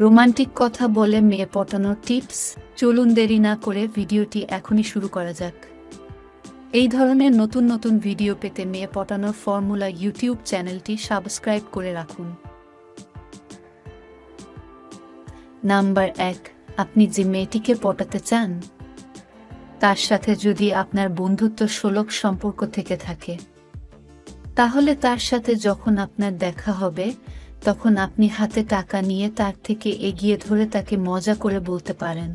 Romantic কথা বলে মেয়ে পটানোর টিপস, চলুন দেরি না করে ভিডিওটি এখনই শুরু করা যাক। এই ধরনের নতুন নতুন ভিডিও পেতে মেয়ে পটানোর ফর্মুলা ইউটিউব চ্যানেলটি সাবস্ক্রাইব করে রাখুন। নাম্বার এক, আপনি যে মেয়েটিকে পটাতে চান, তার সাথে যদি আপনার বন্ধুত্ব সুলভ সম্পর্ক থেকে থাকে, তাহলে তার সাথে যখন আপনার দেখা হবে তখন আপনি হাতে টাকা নিয়ে তার থেকে এগিয়ে ধরে তাকে মজা করে বলতে পারেন,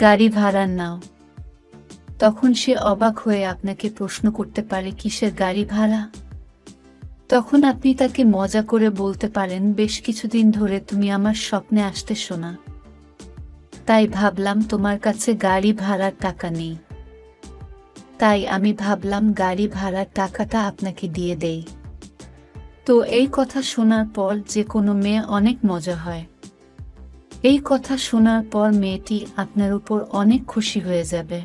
গাড়ি ভাড়া নাও। তখন সে অবাক হয়ে আপনাকে প্রশ্ন করতে পারে, কিসের গাড়ি ভাড়া? তখন আপনি তাকে মজা করে বলতে পারেন, বেশ কিছুদিন ধরে তুমি আমার স্বপ্নে আসতে শোনা। তাই ভাবলাম তোমার কাছে গাড়ি ভাড়ার টাকা নেই। তাই আমি ভাবলাম গাড়ি ভাড়ার টাকাটা আপনাকে দিয়ে দেই। তো এই কথা শোনার পর যে কোনো মেয়ে অনেক মজা হয়। এই কথা শোনার পর মেয়েটি আপনার উপর অনেক খুশি হয়ে যাবে।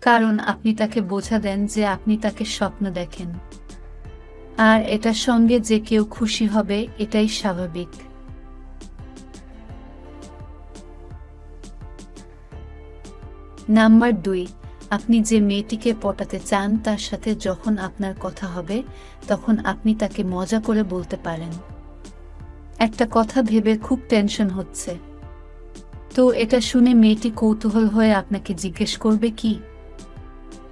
কারণ আপনি তাকে বোঝা দেন যে আপনি তাকে স্বপ্ন দেখেন। আর এটার সঙ্গে যে কেউ খুশি হবে, এটাই স্বাভাবিক। নাম্বার দুই। আপনি যে মেয়েটিকে পটাতে চান, তার সাথে যখন আপনার কথা হবে, তখন আপনি তাকে মজা করে বলতে পারেন। একটা কথা ভেবে খুব টেনশন হচ্ছে। তো এটা শুনে মেয়েটি কৌতূহল হয়ে আপনাকে জিজ্ঞেস করবে কি?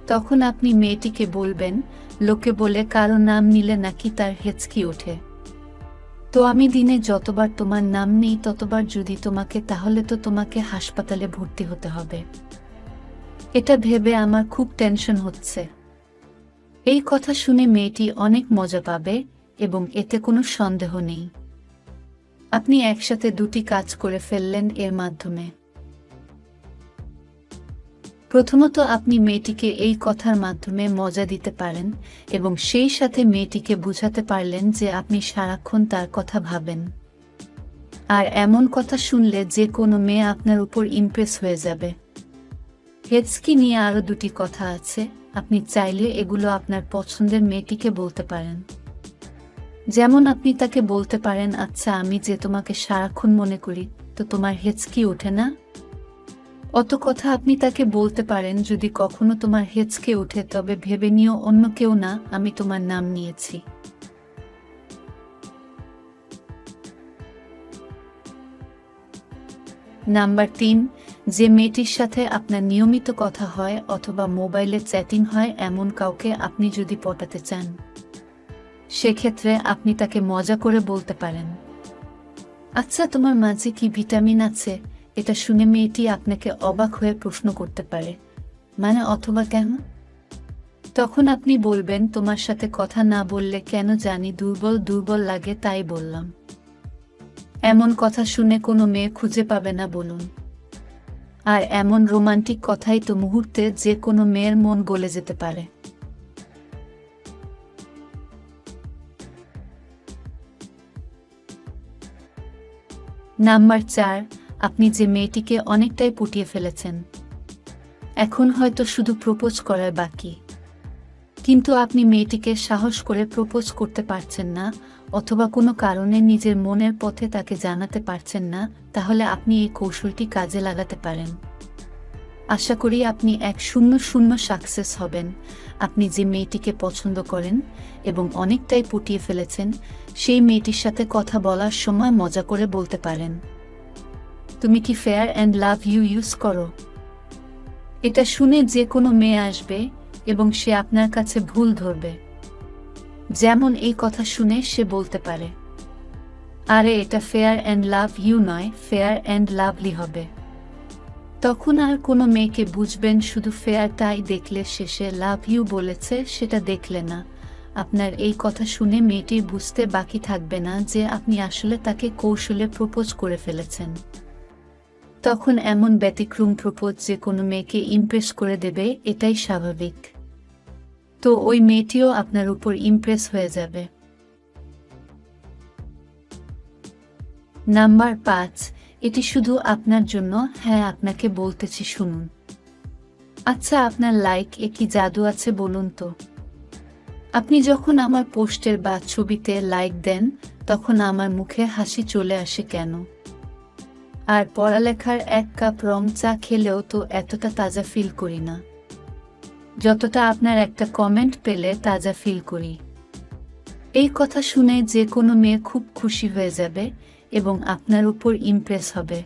তখন আপনি মেয়েটিকে বলবেন, লোকে বলে কারও নাম নিলে নাকি তার হেঁচকি ওঠে। তো আমি দিনে যতবার তোমার নাম নেই, ততবার যদি তোমাকে, তাহলে তো তোমাকে হাসপাতালে ভর্তি হতে হবে। এটা ভেবে আমার খুব টেনশন হচ্ছে। এই কথা শুনে মেয়েটি অনেক মজা পাবে এবং এতে কোনো সন্দেহ নেই। আপনি একসাথে দুটি কাজ করে ফেললেন এর মাধ্যমে। প্রথমত আপনি মেয়েটিকে এই কথার মাধ্যমে মজা দিতে পারেন এবং সেই সাথে মেয়েটিকে বুঝাতে পারলেন যে আপনি সারাক্ষণ তার কথা ভাবেন। আর এমন কথা শুনলে যে কোনো মেয়ে আপনার উপর ইমপ্রেস হয়ে যাবে। হেডসকি নিয়ে আরও দুটি কথা আছে। আপনি চাইলে এগুলো আপনার পছন্দের মেয়েটিকে বলতে পারেন। যেমন আপনি তাকে বলতে পারেন আচ্ছা আমি যে তোমাকে সারাক্ষণ মনে করি, তো তোমার হেঁচকি ওঠে না? অত কথা আপনি তাকে বলতে পারেন, যদি কখনো তোমার হেঁচকে ওঠে, তবে ভেবে নিও অন্য কেউ না, আমি তোমার নাম নিয়েছি। নাম্বার তিন যে মেয়েটির সাথে আপনার নিয়মিত কথা হয় অথবা মোবাইলে চ্যাটিং হয়, এমন কাউকে আপনি যদি পটাতে চান, সেক্ষেত্রে আপনি তাকে মজা করে বলতে পারেন। আচ্ছা তোমার মাঝে কি ভিটামিন আছে? এটা শুনে মেয়েটি আপনাকে অবাক হয়ে প্রশ্ন করতে পারে। মানে অথবা কেন? তখন আপনি বলবেন, তোমার সাথে কথা না বললে কেন জানি দুর্বল দুর্বল লাগে, তাই বললাম। এমন কথা শুনে কোনো মেয়ে খুঁজে পাবে না, বলুন। আর এমন রোমান্টিক কথাই তো মুহূর্তে যে কোনো মেয়ের মন গলে যেতে পারে। নাম্বার চার, আপনি যে মেয়েটিকে অনেকটাই পুটিয়ে ফেলেছেন। এখন হয়তো শুধু প্রপোজ করার বাকি। কিন্তু আপনি মেয়েটিকে সাহস করে প্রপোজ করতে পারছেন না অথবা কোনো কারণে নিজের মনের পথে তাকে জানাতে পারছেন না, তাহলে আপনি এই কৌশলটি কাজে লাগাতে পারেন। আশা করি আপনি এক শূন্য শূন্য সাকসেস হবেন। আপনি যে মেয়েটিকে পছন্দ করেন এবং অনেকটাই পুটিয়ে ফেলেছেন, সেই মেয়েটির সাথে কথা বলার সময় মজা করে বলতে পারেন। তুমি কি fair and love you use করো? এটা শুনে যে কোনো মেয়ে আসবে এবং সে আপনার কাছে ভুল ধরবে। যেমন এই কথা শুনে সে বলতে পারে। আরে, এটা ফেয়ার অ্যান্ড লাভ ইউ নয় ফেয়ার অ্যান্ড লাভলি হবে। তখন আর কোনো মেয়েকে বুঝবেন শুধু ফেয়ারটাই দেখলে শেষে লাভ ইউ বলেছে, সেটা দেখলে না। আপনার এই কথা শুনে মেয়েটি বুঝতে বাকি থাকবে না যে আপনি আসলে তাকে কৌশলে প্রপোজ করে ফেলেছেন। তখন এমন ব্যতিক্রম প্রপোজ যে কোনো মেয়েকে ইমপ্রেস করে দেবে, এটাই স্বাভাবিক। তো ওই মেয়েটিও আপনার উপর ইমপ্রেস হয়ে যাবে। নাম্বার পাঁচ, এটি শুধু আপনার জন্য হ্যাঁ আপনাকে বলতেছি, শুনুন। আচ্ছা আপনার লাইক এ কি জাদু আছে বলুন তো? আপনি যখন আমার পোস্টের বা ছবিতে লাইক দেন, তখন আমার মুখে হাসি চলে আসে কেন? আর পড়ালেখার এক কাপ রং চা খেলেও তো এতটা তাজা ফিল করি না। যতটা আপনার একটা কমেন্ট পেলে তাজা ফিল করি। এই কথা শুনে যে কোনো মেয়ে খুব খুশি হয়ে যাবে এবং আপনার উপর ইমপ্রেস হবে।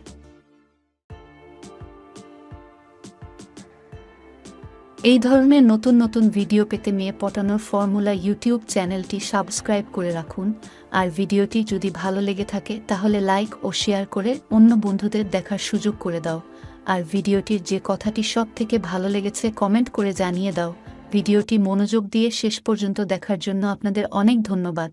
এই ধরনের নতুন নতুন ভিডিও পেতে মেয়ে পটানোর ফর্মুলা ইউটিউব চ্যানেলটি সাবস্ক্রাইব করে রাখুন। আর ভিডিওটি যদি ভালো লেগে থাকে, তাহলে লাইক ও শেয়ার করে অন্য বন্ধুদের দেখার সুযোগ করে দাও। আর ভিডিওটির যে কথাটি সব থেকে ভালো লেগেছে, কমেন্ট করে জানিয়ে দাও। ভিডিওটি মনোযোগ দিয়ে শেষ পর্যন্ত দেখার জন্য আপনাদের অনেক ধন্যবাদ।